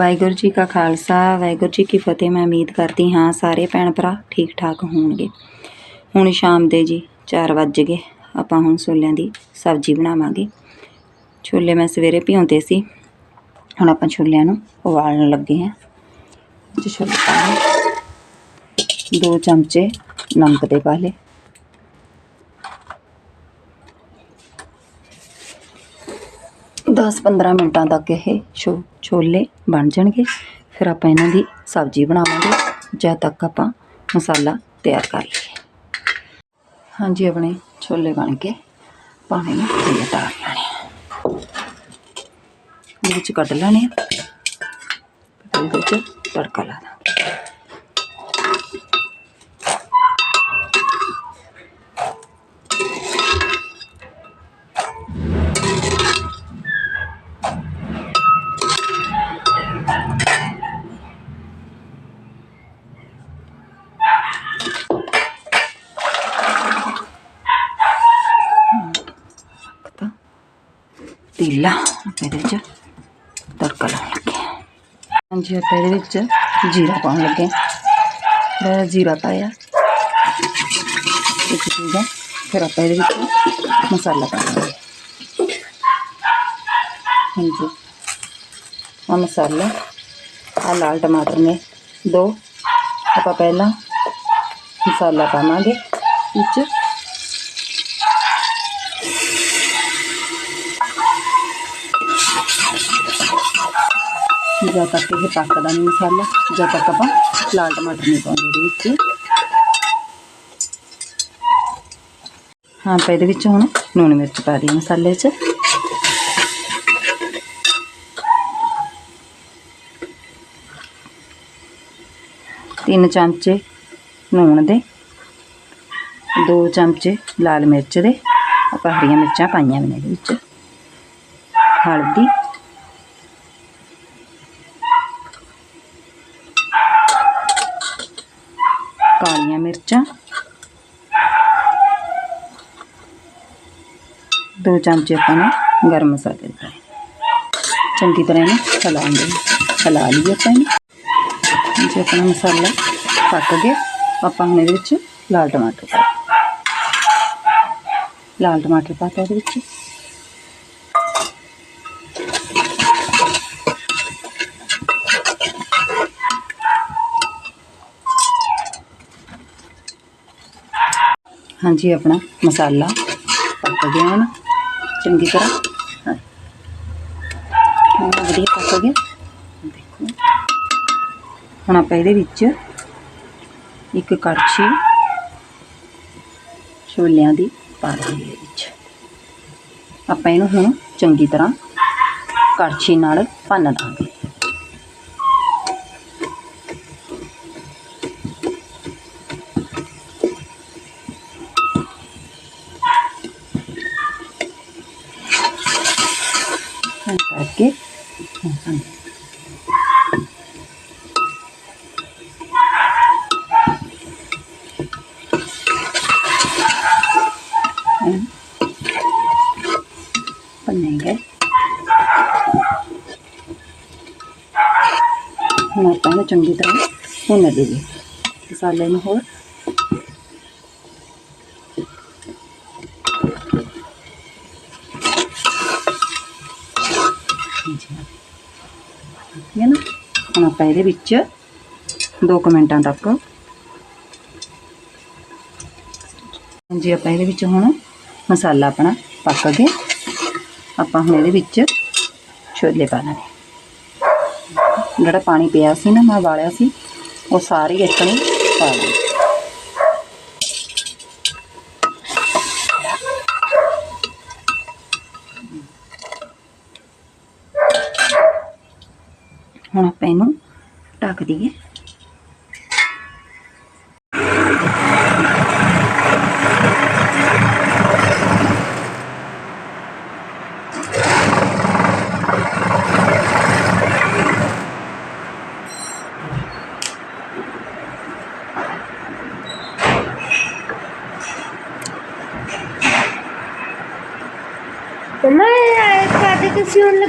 ਵਾਹਿਗੁਰੂ ਜੀ ਕਾ ਖਾਲਸਾ, ਵਾਹਿਗੁਰੂ ਜੀ ਕੀ ਫਤਿਹ। ਮੈਂ ਉਮੀਦ ਕਰਦੀ ਹਾਂ ਸਾਰੇ ਭੈਣ ਭਰਾ ਠੀਕ ਠਾਕ ਹੋਣਗੇ। ਹੁਣ ਸ਼ਾਮ ਦੇ ਜੀ 4 ਵੱਜ ਗਏ। ਆਪਾਂ ਹੁਣ ਛੋਲਿਆਂ ਦੀ ਸਬਜ਼ੀ ਬਣਾਵਾਂਗੇ। ਛੋਲੇ ਮੈਂ ਸਵੇਰੇ ਭਿਉਂਦੇ ਸੀ। ਹੁਣ ਆਪਾਂ ਛੋਲਿਆਂ ਨੂੰ ਉਬਾਲਣ ਲੱਗੇ ਹਾਂ। ਛੋਲੇ ਪਾ ਲਏ। ਦੋ ਚਮਚੇ ਨਮਕ ਦੇ ਪਾ ਲਏ। ਦਸ 15 ਮਿੰਟਾਂ ਤੱਕ ਇਹ ਛੋ, ਛੋਲੇ ਬਣ ਜਾਣਗੇ। ਫਿਰ ਆਪਾਂ ਇਹਨਾਂ ਦੀ ਸਬਜ਼ੀ ਬਣਾਵਾਂਗੇ, ਜਦ ਤੱਕ ਆਪਾਂ ਮਸਾਲਾ ਤਿਆਰ ਕਰ ਲਈਏ। ਹਾਂਜੀ, ਆਪਣੇ ਛੋਲੇ ਬਣ ਕੇ ਪਾਣੀ ਨੂੰ ਥੱਲੇ ਉਤਾਰ ਲੈਣੇ ਆ। ਇਹਦੇ ਵਿੱਚ ਕੱਢ ਲੈਣੇ ਆ। ਫਿਰ ਵਿੱਚ ਤੜਕਾ ਲਾ ਦਾਂਗੇ। ತಿಲ್ಲ ಅದ್ರ ತಡ್ಕ जी लगे जीरा पा लगे। जीरा पाया। एक चीज़ है, फिर आप मसाला पाएँगे हाँ जी और मसाला और लाल टमाटर में दो। आप पहला मसाला पावे इस ਜਦ ਤੱਕ ਇਹ ਪੱਕਦਾ ਨਹੀਂ ਮਸਾਲਾ ਜਦ ਤੱਕ ਆਪਾਂ ਲਾਲ ਟਮਾਟਰ ਨਹੀਂ ਪਾਉਂਦੇ ਇਹਦੇ ਵਿੱਚ। ਹਾਂ, ਆਪਾਂ ਇਹਦੇ ਵਿੱਚ ਹੁਣ ਲੂਣ ਮਿਰਚ ਪਾ ਦਈਏ ਮਸਾਲੇ 'ਚ। ਤਿੰਨ ਚਮਚੇ ਲੂਣ ਦੇ, ਦੋ ਚਮਚੇ ਲਾਲ ਮਿਰਚ ਦੇ। ਆਪਾਂ ਹਰੀਆਂ ਮਿਰਚਾਂ ਪਾਈਆਂ ਨੇ ਇਹਦੇ ਵਿੱਚ। ਹਲਦੀ मिर्चा, दो चमचे अपने गर्म मसाले पाए चंकी तरह ने फैलाएँगे फैला लिए अपने। जो अपना मसाला पक गया। आप हमने लाल टमाटर पा। लाल टमाटर पाता ਲਾਲ ਟਮਾਟਰ ਹਾਂਜੀ, ਆਪਣਾ ਮਸਾਲਾ ਪੱਕ ਗਿਆ ਨਾ ਚੰਗੀ ਤਰ੍ਹਾਂ। ਹਾਂ। ਹੁਣ ਵਧੀਆ ਪੱਕ ਗਿਆ। ਦੇਖੋ। ਹੁਣ ਆਪਾਂ ਇਹਦੇ ਵਿੱਚ ਇੱਕ ਕੜਛੀ ਛੋਲਿਆਂ ਦੀ ਪਾ ਦਾਂਗੇ ਇਹਦੇ ਵਿੱਚ। ਆਪਾਂ ਇਹਨੂੰ ਹੁਣ ਚੰਗੀ ਤਰ੍ਹਾਂ ਕੜਛੀ ਨਾਲ ਭੰਨ ਦਾਂਗੇ ਹੁਣ ਆਪਾਂ ਇਹਨੂੰ ਚੰਗੀ ਤਰ੍ਹਾਂ ਭੁੰਨ ਦੇਈਏ ਮਸਾਲੇ ਨੂੰ ਹੋਰ ਠੀਕ ਹੈ ਨਾ ਹੁਣ ਆਪਾਂ ਇਹਦੇ ਵਿੱਚ 2 ਮਿੰਟਾਂ ਤੱਕ ਜੀ ਆਪਾਂ ਇਹਦੇ ਵਿੱਚ ਹੁਣ ਮਸਾਲਾ ਆਪਣਾ ਪੱਕ ਗਿਆ ਆਪਾਂ ਹੁਣ ਇਹਦੇ ਵਿੱਚ ਛੋਲੇ ਪਾ ਲਾਂਗੇ ਜਿਹੜਾ ਪਾਣੀ ਪਿਆ ਸੀ ਨਾ, ਮੈਂ ਵਾਲਿਆ ਸੀ, ਉਹ ਸਾਰੇ ਇਤਨੇ ਪਾ ਲਾਂਗੇ ਹੁਣ ਆਪਾਂ ਇਹਨੂੰ ਢੱਕ ਦਈਏ।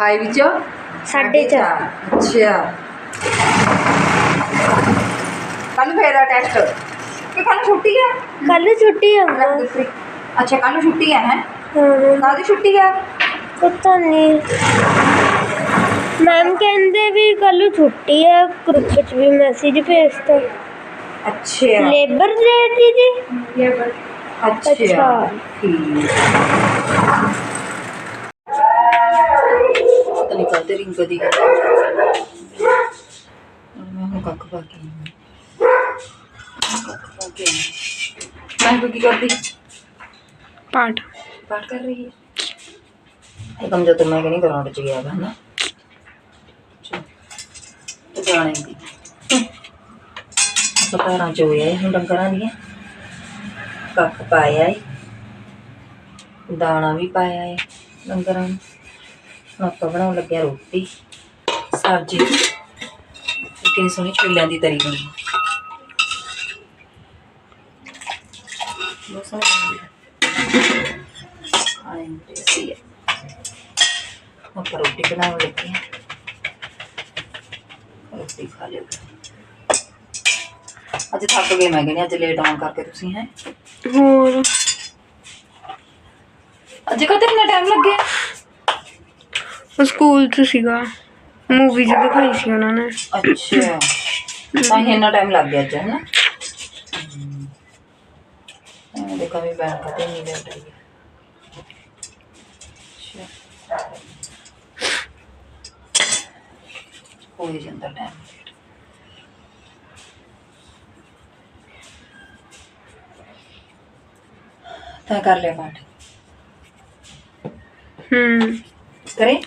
ਹਾਈ ਵਿੱਚੋਂ ਸਾਢੇ ਚਾਰ। ਅੱਛਾ। ਕੱਲ ਫੇਰ ਆ ਟੈਸਟ ਕਿ ਕੱਲ ਛੁੱਟੀ ਹੈ ਕੱਲ ਛੁੱਟੀ ਆ ਮੰਮਾ। ਅੱਛਾ ਕੱਲ ਛੁੱਟੀ ਹੈ? ਹੈ। ਹਾਂ ਕਾਹਦੀ ਛੁੱਟੀ ਹੈ ਪਤਾ ਨਹੀਂ। ਮੈਮ ਕਹਿੰਦੇ ਵੀ ਕੱਲ ਛੁੱਟੀ ਹੈ ਗਰੁੱਪ 'ਚ ਵੀ ਮੈਸੇਜ ਭੇਜਤਾ ਅੱਛਾ। ਲੇਬਰ ਡੇ ਦੀਦੀ? ਅੱਛਾ। ਅੱਛਾ। ਠੀਕ। ਕਦ ਰਿੰਗ ਦੀ ਮੈਂ ਹੁਣ ਕੱਖ ਪਾ ਕੇ ਆਈ ਹਾਂ। ਕੱਖ ਪਾ ਕੇ ਆਈ ਹਾਂ। ਮੈਂ ਕੀ ਕਰਦੀ? ਪਾਠ। ਪਾਠ ਕਰ ਰਹੀ ਹੈ। ਇਹ ਕੰਮ ਜਦੋਂ ਮੈਂ ਕਹਿੰਦੀ ਗਰਾਊਂਡ ਚ ਗਿਆ ਵਾ ਨਾ ਤੇ ਜਾਣੇ ਦੀ ਪਤਾਰਾਂ ਚ ਹੋਇਆ ਇਹ ਡੰਗਰਾਂ ਦੀਆਂ। ਕੱਖ ਪਾਇਆ ਏ। ਦਾਣਾ ਵੀ ਪਾਇਆ ਏ ਡੰਗਰਾਂ ਨੂੰ। ਆਪਾਂ ਬਣਾਉਣ ਲੱਗਿਆ ਰੋਟੀ ਸਬਜ਼ੀ ਕਿੰਨੀ ਸੋਹਣੀ ਛੋਲਿਆਂ ਦੀ ਤਰੀ ਬਣੀ। ਬਹੁਤ ਸੋਹਣੀ ਹੈ ਆਪਾਂ ਰੋਟੀ ਬਣਾਉਣ ਲੱਗੇ ਹਾਂ ਰੋਟੀ ਖਾ ਲਿਓ। ਅੱਜ ਥੱਕ ਗਏ ਮੈਂ ਕਹਿੰਦੀ ਅੱਜ ਲੇਟ ਆਉਣ ਕਰਕੇ ਤੁਸੀਂ ਹੈ। ਹੋਰ? ਅੱਜ ਕਦੇ ਇੰਨਾ ਟਾਈਮ ਲੱਗਿਆ? ਸਕੂਲ 'ਚ ਸੀਗਾ ਮੂਵੀ 'ਚ ਦਿਖਾਈ ਸੀ ਉਹਨਾਂ ਨੇ ਅੱਛਾ ਤਾਂ ਹੀ ਇੰਨਾ ਟਾਈਮ ਲੱਗ ਗਿਆ ਅੱਜ ਹੈ ਨਾ ਮੈਂ ਦੇਖਾ ਵੀ ਬੈਠ ਕਦੇ ਨਹੀਂ ਲੇਟ ਆਈ ਅੱਛਾ ਹੋ ਹੀ ਜਾਂਦਾ ਟਾਈਮ ਤਾਂ ਕਰ ਲਿਆ ਪਾਠ ਹੂੰ ਕਰੇ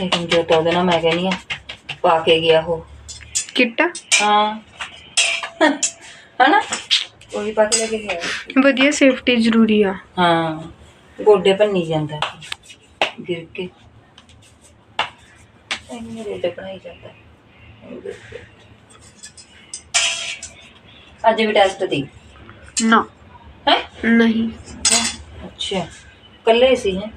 ਲੇਕਿਨ ਜੋ ਤਾਂ ਉਹਦੇ ਨਾਲ ਮੈਂ ਕਹਿੰਦੀ ਆ ਪਾ ਕੇ ਗਿਆ ਉਹ ਕਿੱਟ ਹਾਂ ਹਨਾ ਉਹ ਵੀ ਪਾ ਕੇ ਲੈ ਕੇ ਗਿਆ ਵਧੀਆ ਸੇਫਟੀ ਜ਼ਰੂਰੀ ਆ ਹਾਂ ਗੋਡੇ ਭੰਨੀ ਜਾਂਦਾ ਗਿਰ ਕੇ ਇਹਨੇ ਗੋਡੇ ਭੰਨਾਈ ਜਾਂਦਾ ਅੱਜ ਵੀ ਟੈਸਟ ਦੀ ਨਾ ਹੈ ਨਹੀਂ ਅੱਛਾ ਕੱਲੇ ਸੀ ਹੈ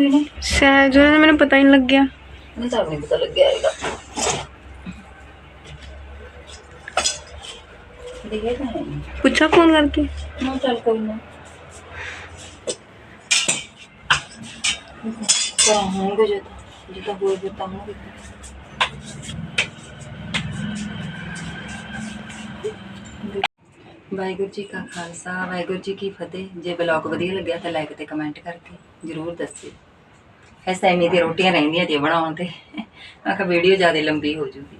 ਕਿਉਂ ਰੀ ਨੇ ਸਹਿਜ ਉਹਨਾਂ ਦਾ ਮੈਨੂੰ ਪਤਾ ਹੀ ਨਹੀਂ ਲੱਗਿਆ ਮੈਨੂੰ ਤਾਂ ਨਹੀਂ ਪਤਾ ਲੱਗਿਆ ਹੈਗਾ ਦੇਖੇ ਤਾਂ ਹੈ ਨਹੀਂ ਪੁੱਛਾ ਫੋਨ ਕਰਕੇ ਨਾ ਚੱਲ ਕੋਈ ਨਾ ਕਰਾਂ ਹੋਣਗੇ ਜੇ ਤਾਂ ਜੇ ਤਾਂ ਹੋਏ ਫਿਰ ਤਾਂ ਹੋਣਗੇ ਵਾਹਿਗੁਰੂ ਜੀ ਕਾ ਖਾਲਸਾ ਵਾਹਿਗੁਰੂ ਜੀ ਕੀ ਫਤਿਹ ਜੇ ਬਲੌਗ ਵਧੀਆ ਲੱਗਿਆ ਤਾਂ ਲਾਈਕ ਤੇ ਕਮੈਂਟ ਕਰਕੇ ਜ਼ਰੂਰ ਦੱਸਿਓ ਐਸ ਐਵੇਂ ਦੀ ਰੋਟੀਆਂ ਰਹਿੰਦੀਆਂ ਜੇ ਬਣਾਉਣ ਤੇ। ਮੈਂ ਕਿਹਾ ਵੀਡੀਓ ਜ਼ਿਆਦਾ ਲੰਬੀ ਹੋ ਜੂਗੀ।